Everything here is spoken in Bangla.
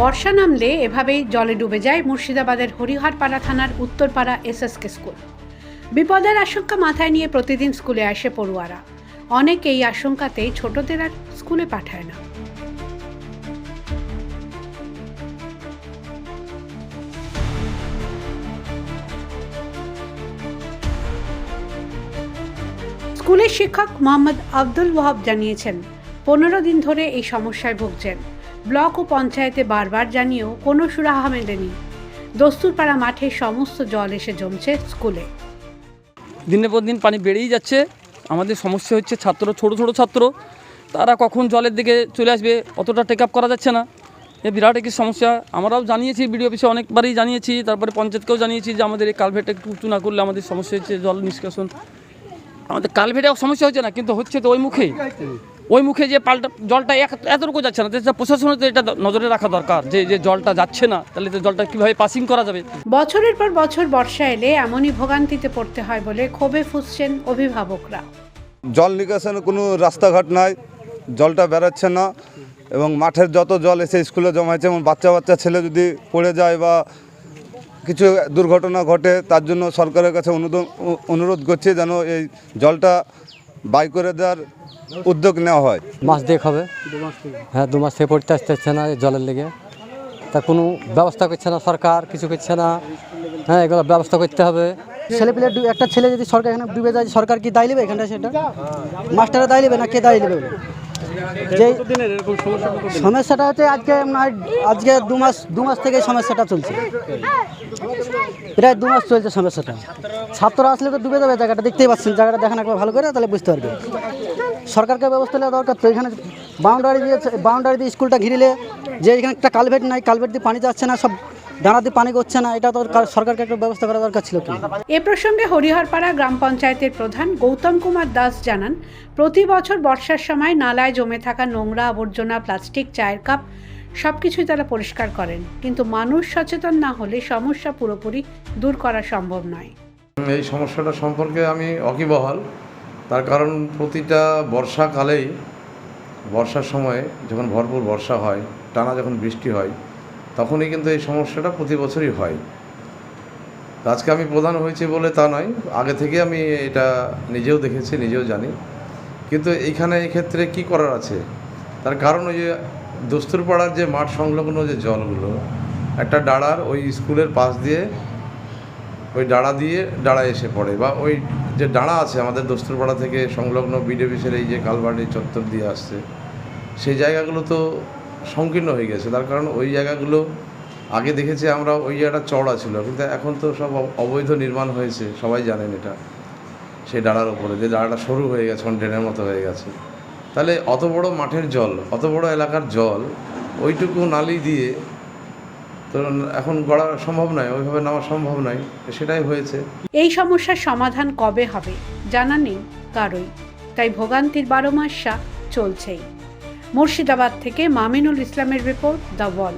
বর্ষা নামলে এভাবেই জলে ডুবে যায় মুর্শিদাবাদের হরিহরপাড়া থানার উত্তরপাড়া এসএসকে স্কুল। বিপদের আশঙ্কা মাথায় নিয়ে প্রতিদিন স্কুলে আসে পড়ুয়ারা। অনেকে এই আশঙ্কাতেই ছোটদের আর স্কুলে পাঠায় না। স্কুলের শিক্ষক মোহাম্মদ আব্দুল ওয়াহাব জানিয়েছেন, পনেরো দিন ধরে এই সমস্যায় ভুগছেন। ব্লক ও পঞ্চায়েতে বারবার জানিয়েও কোনো সুরাহা মেলেনি। দস্তুরপাড়া মাঠে সমস্ত জল এসে জমছে স্কুলে। দিনের পর দিন পানি বেড়েই যাচ্ছে। আমাদের সমস্যা হচ্ছে ছাত্র, ছোট ছোট ছাত্র। তারা কখন জলের দিকে চলে আসবে অতটা টেক আপ করা যাচ্ছে না। এ বিরাট একটি সমস্যা। আমরাও জানিয়েছি, বিডিও অফিসে অনেকবারই জানিয়েছি, তারপরে পঞ্চায়েতকেও জানিয়েছি যে আমাদের এই কালভেটটা একটু উঁচু না করলে আমাদের সমস্যা হচ্ছে জল নিষ্কাশন। আমাদের কালভেটে সমস্যা হচ্ছে না, কিন্তু হচ্ছে তো ওই মুখেই ওই মুখে যে পাল্টা জলটা এতটুকু যাচ্ছে না প্রশাসনের তো এটা নজরে রাখা দরকার যে যে জলটা যাচ্ছে না তাহলে তো জলটা কীভাবে পাসিং করা যাবে? বছরের পর বছর বর্ষা এলে এমনই ভোগান্তিতে পড়তে হয় বলে ক্ষোভে ফুসছেন অভিভাবকরা। জল নিকাশনের কোনো রাস্তাঘাট নাই জলটা বেরোচ্ছে না এবং মাঠের যত জল এসে স্কুলে জমা হয়েছে এবং বাচ্চা বাচ্চা ছেলে যদি পড়ে যায় বা কিছু দুর্ঘটনা ঘটে তার জন্য সরকারের কাছে অনুরোধ অনুরোধ করছি যেন এই জলটা বাই করে দেওয়ার উদ্যোগ নেওয়া হয়। মাস দেখ হবে। হ্যাঁ দু মাস থেকে পড়তে আসতে হচ্ছে না এই জলের লেগে। তা কোনো ব্যবস্থা করছে না সরকার কিছু করছে না? হ্যাঁ এগুলো ব্যবস্থা করতে হবে। ছেলে পেলে ডু- একটা ছেলে যদি সরকার এখানে ডুবে যায় সরকার কি দায় নেবে এখানটা সেটা? মাস্টাররা দায় নেবে না কে দায় নেবে? যে সমস্যাটা হচ্ছে আজকে আজকে দু মাস দু মাস থেকে সমস্যাটা চলছে। প্রায় দু মাস চলছে সমস্যাটা। ছাত্ররা আসলে তো ডুবে যাবে জায়গাটা দেখতেই পাচ্ছেন জায়গাটা দেখেন একবার ভালো করে তাহলে বুঝতে পারবে। সরকারকে ব্যবস্থা নেওয়া দরকার। তো এখানে বাউন্ডারি দিয়ে বাউন্ডারি দিয়ে স্কুলটা ঘিরিলে যে এখানে একটা কালভেট নাই কালভেট দিয়ে পানি যাচ্ছে না সব ডানা দিয়ে পানি করছে না এটা তো সরকারকে একটা ব্যবস্থা করা দরকার ছিল এ প্রসঙ্গে হরিহরপাড়া গ্রাম পঞ্চায়েতের প্রধান গৌতম কুমার দাস জানান প্রতি বছর বর্ষার সময় নালায় জমে থাকা নোংরা আবর্জনা প্লাস্টিক চায়ের কাপ সব কিছুই তারা পরিষ্কার করেন। কিন্তু মানুষ সচেতন না হলে সমস্যা পুরোপুরি দূর করা সম্ভব নয়। এই সমস্যাটা সম্পর্কে আমি অকিবহাল। তার কারণ প্রতিটা বর্ষাকালেই বর্ষার সময়ে যখন ভরপুর বর্ষা হয়, টানা যখন বৃষ্টি হয়, তখনই কিন্তু এই সমস্যাটা প্রতি বছরই হয়। আজকে আমি প্রধান হয়েছি বলে তা নয়, আগে থেকে আমি এটা নিজেও দেখেছি, নিজেও জানি। কিন্তু এইখানে ক্ষেত্রে কি করার আছে? তার কারণ ওই যে দস্তুরপাড়ার যে মাঠ সংলগ্ন যে জলগুলো, একটা ডাড়ার ওই স্কুলের পাশ দিয়ে ওই ডাড়া দিয়ে ডাড়া এসে পড়ে বা ওই যে ডাঁড়া আছে আমাদের দস্তুরপাড়া থেকে সংলগ্ন বিডিপিসের এই যে কালবাড়ি চত্বর দিয়ে আসছে, সেই জায়গাগুলো তো সংকীর্ণ হয়ে গেছে। তার কারণ ওই জায়গাগুলো আগে দেখেছি আমরা ওই জায়গাটা চড়া ছিল, কিন্তু এখন তো সব অব- অবৈধ নির্মাণ হয়েছে, সবাই জানেন এটা। সেই ডাড়ার ওপরে যে ডাড়াটা সরু হয়ে গেছে ড্রেনের মতো হয়ে গেছে। তাহলে অত বড় মাঠের জল, অত বড় এলাকার জল, ওইটুকু নালি দিয়ে তো এখন গড়া সম্ভব নয়, ওইভাবে নেওয়া সম্ভব নয়, সেটাই হয়েছে। এই সমস্যার সমাধান কবে হবে, জানা নেই কারোই। তাই ভোগান্তির বারো মাসা চলছেই। মুর্শিদাবাদ থেকে মামিনুল ইসলামের রিপোর্ট দ্য ওয়াল